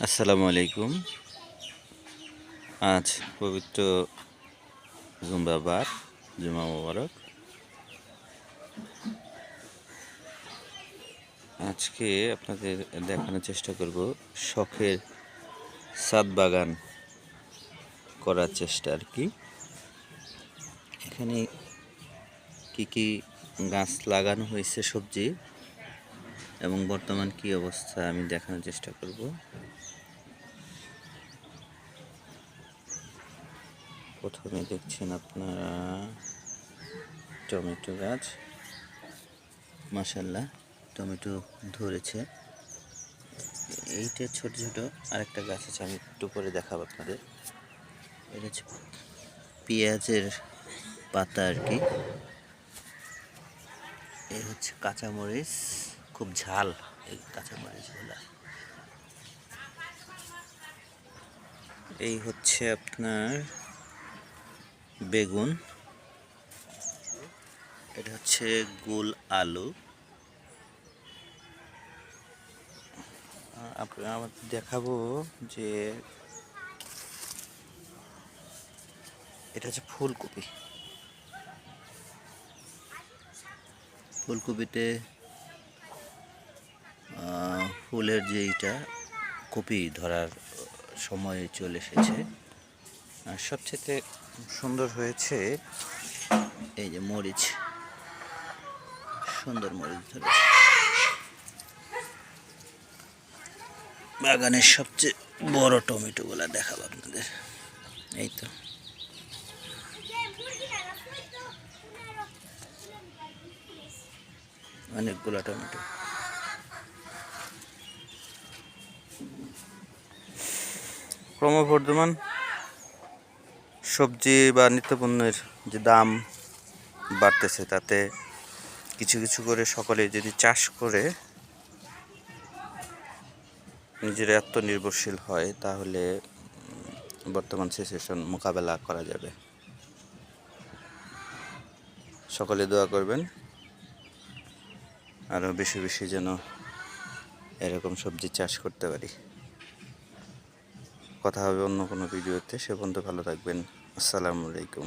আসসালামু আলাইকুম। আজ পবিত্র জুম্বাবার জুমা মোবারক। আজকে আপনাদের দেখানোর চেষ্টা করব শখের সাদ বাগান করার চেষ্টা আর কি। এখানে কি কি গাছ লাগানো হয়েছে সবজি এবং বর্তমান কি অবস্থা আমি দেখানোর চেষ্টা করব। প্রথমে দেখছেন আপনারা টমেটো গাছ। মাসাল্লাহ টমেটো ধরেছে। এইটা ছোট ছোট আরেকটা গাছ আছে, আমি একটু পরে দেখাবো আপনাদের। এটা হচ্ছে পেঁয়াজের পাতা আর কি। এই হচ্ছে কাঁচামরিচ, খুব ঝাল এই কাঁচামরিচগুলো। এই হচ্ছে আপনার বেগুন। এটা হচ্ছে গোল আলু। আমার দেখাবো যে এটা হচ্ছে ফুলকপি। ফুলকপিতে ফুলের যে এইটা কপি ধরার সময় চলে এসেছে। আর সবচেয়ে সুন্দর হয়েছে এই যে মরিচ। সুন্দর মরিচ ধরেছে। বাগানের সবচেয়ে বড় টমেটোগুলো দেখাবো আপনাদের। এই তো। অনেকগুলো টমেটো। ক্রমবর্ধমান। সবজি বা নিত্যপণ্যের যে দাম বাড়তেছে, তাতে কিছু কিছু করে সকলে যদি চাষ করে নিজেরা আত্মনির্ভরশীল হয়, তাহলে বর্তমান সিচুয়েশন মোকাবেলা করা যাবে। সকলে দোয়া করবেন আরও বেশি বেশি যেন এরকম সবজি চাষ করতে পারি। কথা হবে অন্য কোনো ভিডিওতে। সে পর্যন্ত ভালো থাকবেন। আসসালামু আলাইকুম।